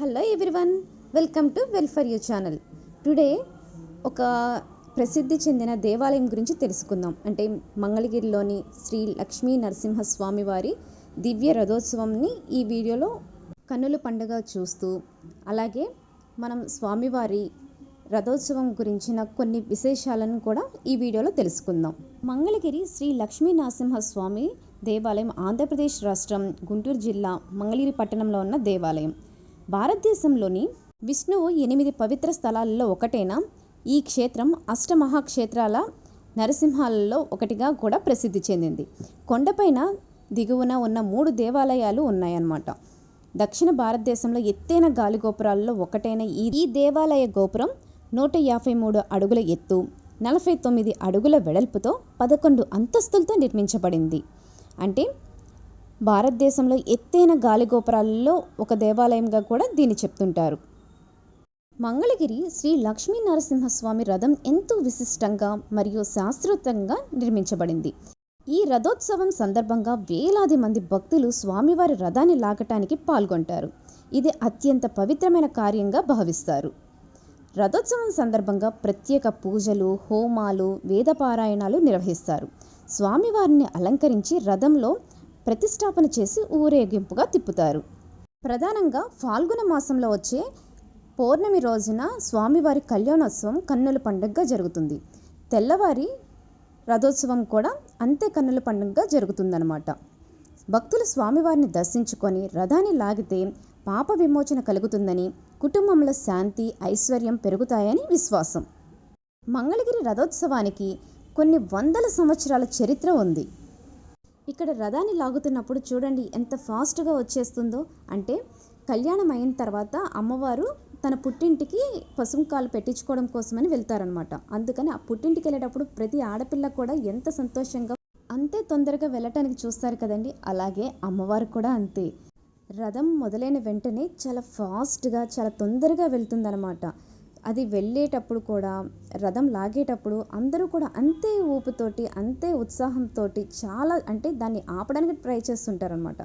Hello everyone welcome to well for you channel today ఒక ప్రసిద్ధి చెందిన దేవాలయం గురించి తెలుసుకుందాం. అంటే మంగళగిరిలోని శ్రీ లక్ష్మీ నరసింహస్వామి వారి దివ్య రథోత్సవంని ఈ వీడియోలో కన్నుల పండుగ చూస్తూ అలాగే మనం స్వామివారి రథోత్సవం గురించిన కొన్ని విశేషాలను కూడా ఈ వీడియోలో తెలుసుకుందాం. మంగళగిరి శ్రీ లక్ష్మీ నరసింహస్వామి దేవాలయం ఆంధ్రప్రదేశ్ రాష్ట్రం గుంటూరు జిల్లా మంగళగిరి పట్టణంలో ఉన్న దేవాలయం. భారతదేశంలోని విష్ణువు ఎనిమిది పవిత్ర స్థలాలలో ఒకటైన? ఈ క్షేత్రం అష్టమహాక్షేత్రాల నరసింహాలలో ఒకటిగా కూడా ప్రసిద్ధి చెందింది. కొండపైన దిగువన ఉన్న మూడు దేవాలయాలు ఉన్నాయన్నమాట. దక్షిణ భారతదేశంలో ఎత్తైన గాలి గోపురాలలో ఒకటైన ఈ దేవాలయ గోపురం నూట యాభై మూడు అడుగుల ఎత్తు నలభై తొమ్మిది అడుగుల వెడల్పుతో పదకొండు అంతస్తులతో నిర్మించబడింది. అంటే భారతదేశంలో ఎత్తైన గాలిగోపురాలలో ఒక దేవాలయంగా కూడా దీన్ని చెప్తుంటారు. మంగళగిరి శ్రీ లక్ష్మీ నరసింహస్వామి రథం ఎంతో విశిష్టంగా మరియు శాస్త్రోక్తంగా నిర్మించబడింది. ఈ రథోత్సవం సందర్భంగా వేలాది మంది భక్తులు స్వామివారి రథాన్ని లాగటానికి పాల్గొంటారు. ఇది అత్యంత పవిత్రమైన కార్యంగా భావిస్తారు. రథోత్సవం సందర్భంగా ప్రత్యేక పూజలు హోమాలు వేదపారాయణాలు నిర్వహిస్తారు. స్వామివారిని అలంకరించి రథంలో ప్రతిష్టాపన చేసి ఊరేగింపుగా తిప్పుతారు. ప్రధానంగా ఫాల్గుణ మాసంలో వచ్చే పౌర్ణమి రోజున స్వామివారి కళ్యాణోత్సవం కన్నుల పండుగగా జరుగుతుంది. తెల్లవారి రథోత్సవం కూడా అంతే కన్నుల పండుగగా జరుగుతుందన్నమాట. భక్తులు స్వామివారిని దర్శించుకొని రథాన్ని లాగితే పాప విమోచన కలుగుతుందని కుటుంబంలో శాంతి ఐశ్వర్యం పెరుగుతాయని విశ్వాసం. మంగళగిరి రథోత్సవానికి కొన్ని వందల సంవత్సరాల చరిత్ర ఉంది. ఇక్కడ రథాన్ని లాగుతున్నప్పుడు చూడండి ఎంత ఫాస్ట్గా వచ్చేస్తుందో. అంటే కళ్యాణం అయిన తర్వాత అమ్మవారు తన పుట్టింటికి పసుంకాలు పెట్టించుకోవడం కోసమని వెళ్తారనమాట అందుకని ఆ పుట్టింటికి వెళ్ళేటప్పుడు ప్రతి ఆడపిల్ల కూడా ఎంత సంతోషంగా అంతే తొందరగా వెళ్ళటానికి చూస్తారు కదండి. అలాగే అమ్మవారు కూడా అంతే. రథం మొదలైన వెంటనే చాలా ఫాస్ట్గా చాలా తొందరగా వెళ్తుందనమాట అది వెళ్ళేటప్పుడు కూడా రథం లాగేటప్పుడు అందరూ కూడా అంతే ఊపుతోటి అంతే ఉత్సాహంతో చాలా అంటే దాన్ని ఆపడానికి ట్రై చేస్తుంటారనమాట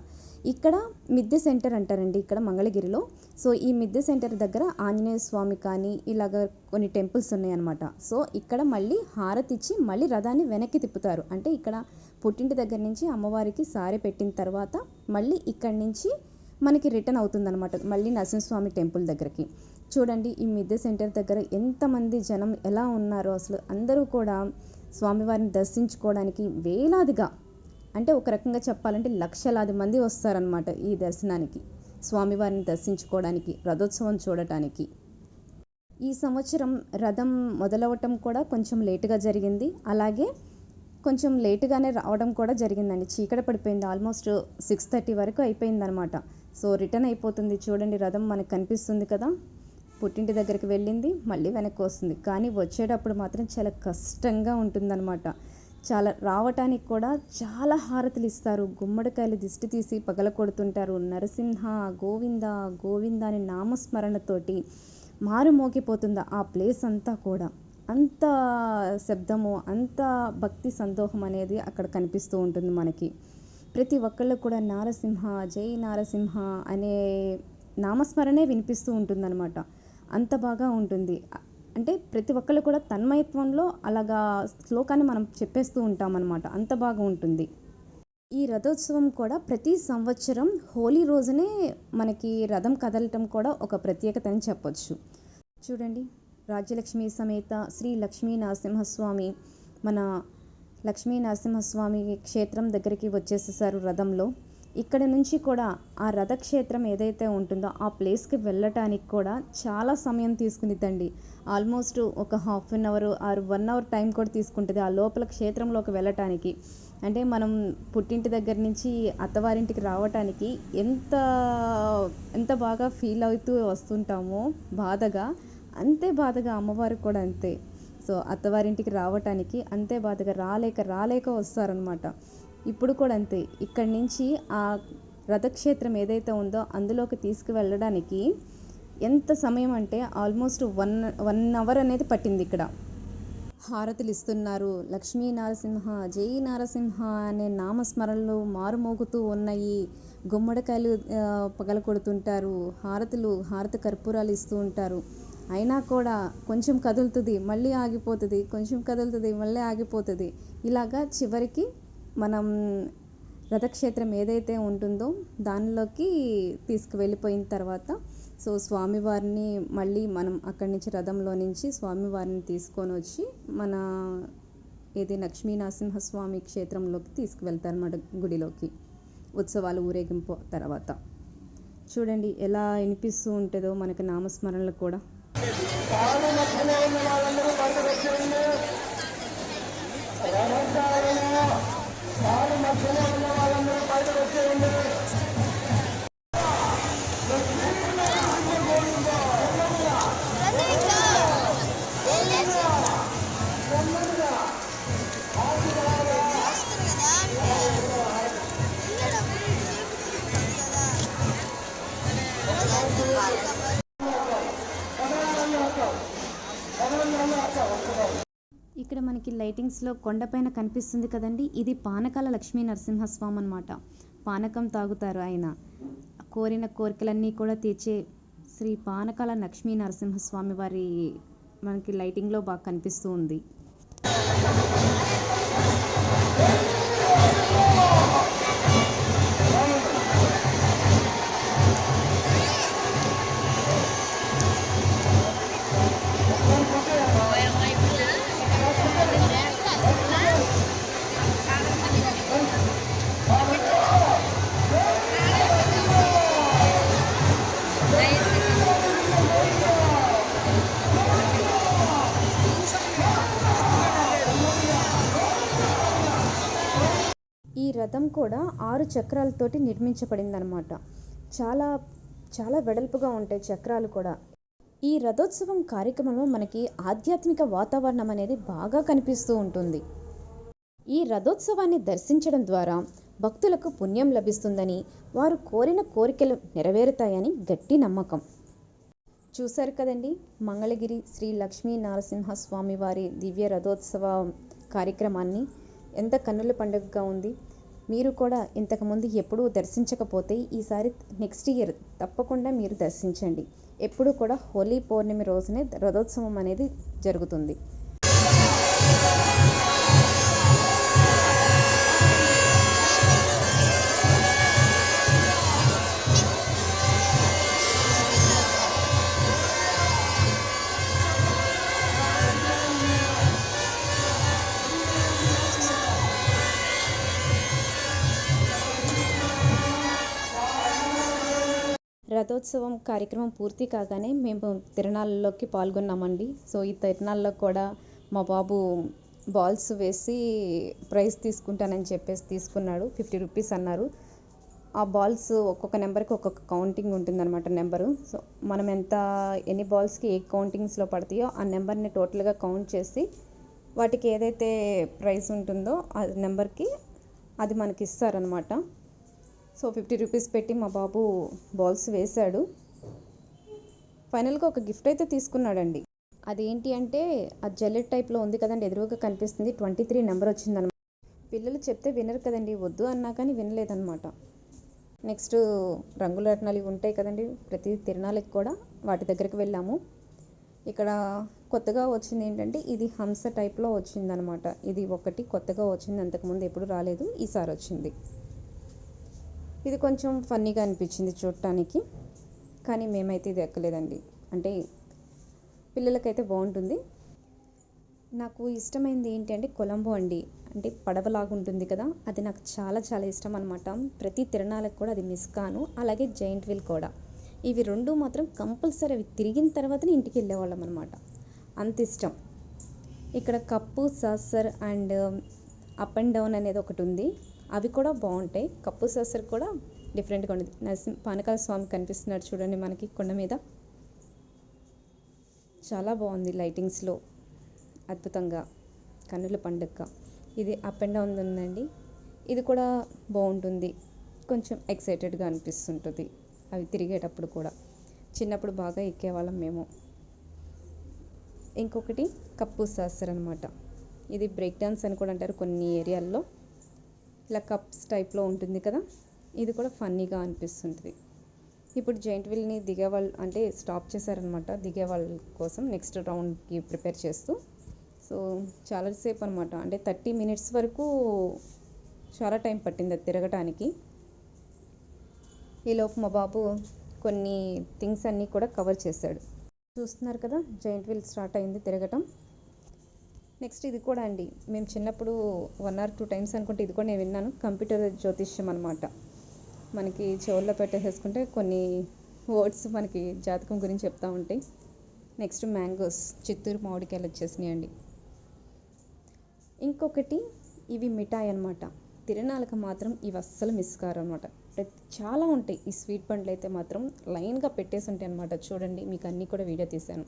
ఇక్కడ మిద్దె సెంటర్ అంటారండి ఇక్కడ మంగళగిరిలో. సో ఈ మిద్దె సెంటర్ దగ్గర ఆంజనేయ స్వామి కానీ ఇలాగ కొన్ని టెంపుల్స్ ఉన్నాయన్నమాట. సో ఇక్కడ మళ్ళీ హారతి ఇచ్చి మళ్ళీ రథాన్ని వెనక్కి తిప్పుతారు. అంటే ఇక్కడ పుట్టింటి దగ్గర నుంచి అమ్మవారికి సారె పెట్టిన తర్వాత మళ్ళీ ఇక్కడి నుంచి మనకి రిటర్న్ అవుతుందన్నమాట మళ్ళీ నరసింహస్వామి టెంపుల్ దగ్గరికి. చూడండి ఈ మిద్దె సెంటర్ దగ్గర ఎంతమంది జనం ఎలా ఉన్నారో అసలు అందరూ కూడా స్వామివారిని దర్శించుకోవడానికి వేలాదిగా అంటే ఒక రకంగా చెప్పాలంటే లక్షలాది మంది వస్తారనమాట ఈ దర్శనానికి స్వామివారిని దర్శించుకోవడానికి రథోత్సవం చూడటానికి. ఈ సంవత్సరం రథం మొదలవటం కూడా కొంచెం లేటుగా జరిగింది. అలాగే కొంచెం లేటుగానే రావడం కూడా జరిగిందండి. చీకట పడిపోయింది. ఆల్మోస్ట్ సిక్స్ థర్టీ వరకు అయిపోయిందనమాట సో రిటర్న్ అయిపోతుంది. చూడండి రథం మనకు కనిపిస్తుంది కదా. పుట్టింటి దగ్గరికి వెళ్ళింది మళ్ళీ వెనక్కి వస్తుంది. కానీ వచ్చేటప్పుడు మాత్రం చాలా కష్టంగా ఉంటుందన్నమాట. చాలా రావటానికి కూడా చాలా హారతులు ఇస్తారు. గుమ్మడికాయలు దిష్టి తీసి పగల కొడుతుంటారు. నరసింహ గోవింద గోవింద అనే నామస్మరణతోటి మారుమోగిపోతుంది ఆ ప్లేస్ అంతా కూడా? అంత శబ్దము అంత భక్తి సందోహం అనేది అక్కడ కనిపిస్తూ ఉంటుంది మనకి. ప్రతి ఒక్కళ్ళు కూడా నారసింహ జై నారసింహ అనే నామస్మరణే వినిపిస్తూ ఉంటుందన్నమాట. అంత బాగా ఉంటుంది. అంటే ప్రతి ఒక్కళ్ళు కూడా తన్మయత్వంలో అలాగా శ్లోకాన్ని మనం చెప్పేస్తూ ఉంటామన్నమాట. అంత బాగా ఉంటుంది. ఈ రథోత్సవం కూడా ప్రతి సంవత్సరం హోలీ రోజునే మనకి రథం కదలటం కూడా ఒక ప్రత్యేకత అని చెప్పొచ్చు. చూడండి. రాజ్యలక్ష్మి సమేత శ్రీ లక్ష్మీ నరసింహస్వామి మన లక్ష్మీ నరసింహస్వామి క్షేత్రం దగ్గరికి వచ్చేసేసారు రథంలో. ఇక్కడ నుంచి కూడా ఆ రథక్షేత్రం ఏదైతే ఉంటుందో ఆ ప్లేస్కి వెళ్ళటానికి కూడా చాలా సమయం తీసుకునిద్దండి ఆల్మోస్ట్ ఒక half an hour or one hour time కూడా తీసుకుంటుంది ఆ లోపల క్షేత్రంలోకి వెళ్ళటానికి. అంటే మనం పుట్టింటి దగ్గర నుంచి అత్తవారింటికి రావటానికి ఎంత ఎంత బాగా ఫీల్ అవుతూ వస్తుంటామో బాధగా అంతే బాధగా అమ్మవారికి కూడా అంతే. సో అత్తవారింటికి రావటానికి అంతే బాధగా రాలేక రాలేక వస్తారనమాట ఇప్పుడు కూడా అంతే. ఇక్కడి నుంచి ఆ రథక్షేత్రం ఏదైతే ఉందో అందులోకి తీసుకువెళ్ళడానికి ఎంత సమయం అంటే ఆల్మోస్ట్ వన్ వన్ అవర్ అనేది పట్టింది ఇక్కడ. హారతులు ఇస్తున్నారు. లక్ష్మీ నరసింహ జై నరసింహ అనే నామస్మరణలు మారుమోగుతూ ఉన్నాయి. గుమ్మడికాయలు పగల కొడుతుంటారు. హారతులు హారతి కర్పూరాలు ఇస్తూ ఉంటారు. అయినా కూడా కొంచెం కదులుతుంది మళ్ళీ ఆగిపోతుంది కొంచెం కదులుతుంది మళ్ళీ ఆగిపోతుంది. ఇలాగా చివరికి మనం రథక్షేత్రం ఏదైతే ఉంటుందో దానిలోకి తీసుకువెళ్ళిపోయిన తర్వాత సో స్వామివారిని మళ్ళీ మనం అక్కడి నుంచి రథంలో నుంచి స్వామివారిని తీసుకొని వచ్చి మన ఏది లక్ష్మీ నరసింహస్వామి క్షేత్రంలోకి తీసుకువెళ్తారు అన్నమాట గుడిలోకి ఉత్సవాలు ఊరేగింపు తర్వాత. చూడండి ఎలా వినిపిస్తూ ఉంటుందో మనకి నామస్మరణలు కూడా. 주는 లైటింగ్స్లో కొండపైన కనిపిస్తుంది కదండి. ఇది పానకాల లక్ష్మీ నరసింహస్వామి అన్నమాట. పానకం తాగుతారు ఆయన. కోరిన కోరికలన్నీ కూడా తీర్చే శ్రీ పానకాల లక్ష్మీ నరసింహస్వామి వారి మనకి లైటింగ్లో బాగా కనిపిస్తూ ఉంది. ఈ రథం కూడా ఆరు చక్రాలతోటి నిర్మించబడిందనమాట చాలా చాలా వెడల్పుగా ఉంటాయి చక్రాలు కూడా. ఈ రథోత్సవం కార్యక్రమంలో మనకి ఆధ్యాత్మిక వాతావరణం అనేది బాగా కనిపిస్తూ ఉంటుంది. ఈ రథోత్సవాన్ని దర్శించడం ద్వారా భక్తులకు పుణ్యం లభిస్తుందని వారు కోరిన కోరికలు నెరవేరుతాయని గట్టి నమ్మకం. చూశారు కదండి మంగళగిరి శ్రీ లక్ష్మీ నరసింహస్వామి వారి దివ్య రథోత్సవ కార్యక్రమాన్ని. ఎంత కన్నుల పండుగగా ఉంది. మీరు కూడా ఇంతకుముందు ఎప్పుడూ దర్శించకపోతే ఈసారి నెక్స్ట్ ఇయర్ తప్పకుండా మీరు దర్శించండి. ఎప్పుడు కూడా హోలీ పౌర్ణమి రోజునే రథోత్సవం అనేది జరుగుతుంది. రథోత్సవం కార్యక్రమం పూర్తి కాగానే మేము తిరణాలలోకి పాల్గొన్నామండి. సో ఈ తిరణాల్లో కూడా మా బాబు బాల్స్ వేసి ప్రైజ్ తీసుకుంటానని చెప్పేసి తీసుకున్నాడు. ఫిఫ్టీ రూపీస్ అన్నారు. ఆ బాల్స్ ఒక్కొక్క నెంబర్కి ఒక్కొక్క కౌంటింగ్ ఉంటుందన్నమాట నెంబరు. సో మనం ఎంత ఎన్ని బాల్స్కి ఏ కౌంటింగ్స్లో పడతాయో ఆ నెంబర్ని టోటల్గా కౌంట్ చేసి వాటికి ఏదైతే ప్రైస్ ఉంటుందో ఆ నెంబర్కి అది మనకి ఇస్తారనమాట సో ఫిఫ్టీ రూపీస్ పెట్టి మా బాబు బాల్స్ వేశాడు. ఫైనల్గా ఒక గిఫ్ట్ అయితే తీసుకున్నాడండి. అదేంటి అంటే ఆ జల్లెట్ టైప్లో ఉంది కదండి ఎదురుగా కనిపిస్తుంది. ట్వంటీ త్రీ నెంబర్ వచ్చిందనమాట పిల్లలు చెప్తే వినరు కదండి వద్దు అన్నా కానీ వినలేదన్నమాట నెక్స్ట్ రంగుల రత్నాలు ఇవి ఉంటాయి కదండి ప్రతి తిరణాలకి కూడా వాటి దగ్గరికి వెళ్ళాము. ఇక్కడ కొత్తగా వచ్చింది ఏంటంటే ఇది హంస టైప్లో వచ్చిందనమాట. ఇది ఒకటి కొత్తగా వచ్చింది అంతకుముందు ఎప్పుడు రాలేదు ఈసారి వచ్చింది. ఇది కొంచెం ఫన్నీగా అనిపించింది చూడటానికి కానీ మేమైతే ఇది ఎక్కలేదండి. అంటే పిల్లలకైతే బాగుంటుంది. నాకు ఇష్టమైనది ఏంటి అంటే కొలంబో అండి. అంటే పడవలాగా ఉంటుంది కదా అది నాకు చాలా చాలా ఇష్టం అనమాట ప్రతి తిరణాలకు కూడా అది మిస్ కాను. అలాగే జైంట్ వీల్ కూడా. ఇవి రెండు మాత్రం కంపల్సరీ అవి తిరిగిన తర్వాతనే ఇంటికి వెళ్ళేవాళ్ళం అనమాట అంత ఇష్టం. ఇక్కడ cup saucer and up and down అనేది ఒకటి ఉంది. అవి కూడా బాగుంటాయి. కప్పు సాసర్ కూడా డిఫరెంట్గా ఉంటుంది. నరసింహ పానకాల స్వామి కనిపిస్తున్నాడు చూడండి మనకి కొండ మీద. చాలా బాగుంది లైటింగ్స్లో అద్భుతంగా. కన్నుల పండుగ. ఇది అప్ అండ్ డౌన్ ఉందండి. ఇది కూడా బాగుంటుంది. కొంచెం ఎక్సైటెడ్గా అనిపిస్తుంటుంది. అవి తిరిగేటప్పుడు కూడా. చిన్నప్పుడు బాగా ఎక్కేవాళ్ళం మేము. ఇంకొకటి కప్పు సాసర్ అనమాట ఇది బ్రేక్ డాన్స్ అని కూడా అంటారు కొన్ని ఏరియాల్లో. ఇట్లా కప్స్ టైప్లో ఉంటుంది కదా ఇది కూడా ఫన్నీగా అనిపిస్తుంటుంది ఇప్పుడు జైంట్ వీల్ని దిగే వాళ్ళు అంటే స్టాప్ చేశారనమాట దిగే వాళ్ళ కోసం నెక్స్ట్ రౌండ్కి ప్రిపేర్ చేస్తూ. సో చాలాసేపు అనమాట అంటే థర్టీ మినిట్స్ వరకు చాలా టైం పట్టింది అది తిరగటానికి. ఈలోపు మా బాబు కొన్ని థింగ్స్ అన్నీ కూడా కవర్ చేశాడు. చూస్తున్నారు కదా జైంట్ వీల్ స్టార్ట్ అయింది తిరగటం. నెక్స్ట్ ఇది కూడా అండి. మేము చిన్నప్పుడు వన్ ఆర్ టూ టైమ్స్ అనుకుంటే ఇది కూడా నేను విన్నాను. కంప్యూటర్ జ్యోతిష్యం అనమాట మనకి చెవుల్లో పెట్టేసేసుకుంటే కొన్ని వర్డ్స్ మనకి జాతకం గురించి చెప్తా ఉంటాయి నెక్స్ట్ మ్యాంగోస్ చిత్తూరు మామిడికాయలు వచ్చేసినాయి అండి ఇంకొకటి ఇవి మిఠాయి అనమాట తిరణాలకు మాత్రం ఇవి అస్సలు మిస్ కారు అనమాట ప్రతి చాలా ఉంటాయి. ఈ స్వీట్ పండ్లు అయితే మాత్రం లైన్గా పెట్టేసి ఉంటాయి అనమాట చూడండి మీకు అన్నీ కూడా వీడియో తీశాను.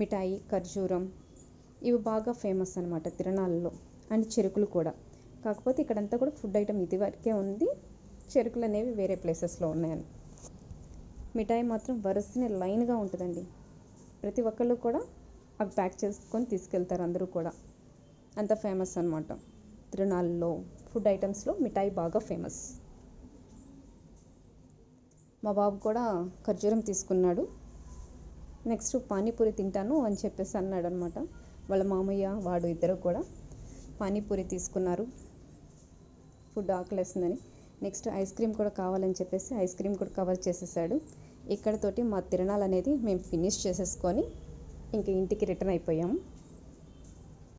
మిఠాయి ఖర్జూరం ఇవి బాగా ఫేమస్ అనమాట తిరణాలలో అండ్ చెరుకులు కూడా. కాకపోతే ఇక్కడంతా కూడా ఫుడ్ ఐటమ్ ఇది వరకే ఉంది. చెరుకులు అనేవి వేరే ప్లేసెస్లో ఉన్నాయని. మిఠాయి మాత్రం వరుసనే లైన్గా ఉంటుందండి. ప్రతి ఒక్కళ్ళు కూడా అవి ప్యాక్ చేసుకొని తీసుకెళ్తారు అందరూ కూడా. అంత ఫేమస్ అనమాట తిరునాళ్ళలో ఫుడ్ ఐటమ్స్లో మిఠాయి బాగా ఫేమస్ మా బాబు కూడా ఖర్జూరం తీసుకున్నాడు. నెక్స్ట్ పానీపూరి తింటాను అని చెప్పేసి అన్నాడు అనమాట వాళ్ళ మామయ్య వాడు ఇద్దరు కూడా పానీపూరి తీసుకున్నారు. ఫుడ్ ఆకలేస్తుందని. నెక్స్ట్ ఐస్ క్రీమ్ కూడా కావాలని చెప్పేసి ఐస్ క్రీమ్ కూడా కవర్ చేసేసాడు. ఇక్కడతోటి మా తిరణాలు అనేది మేము ఫినిష్ చేసేసుకొని ఇంక ఇంటికి రిటర్న్ అయిపోయాము.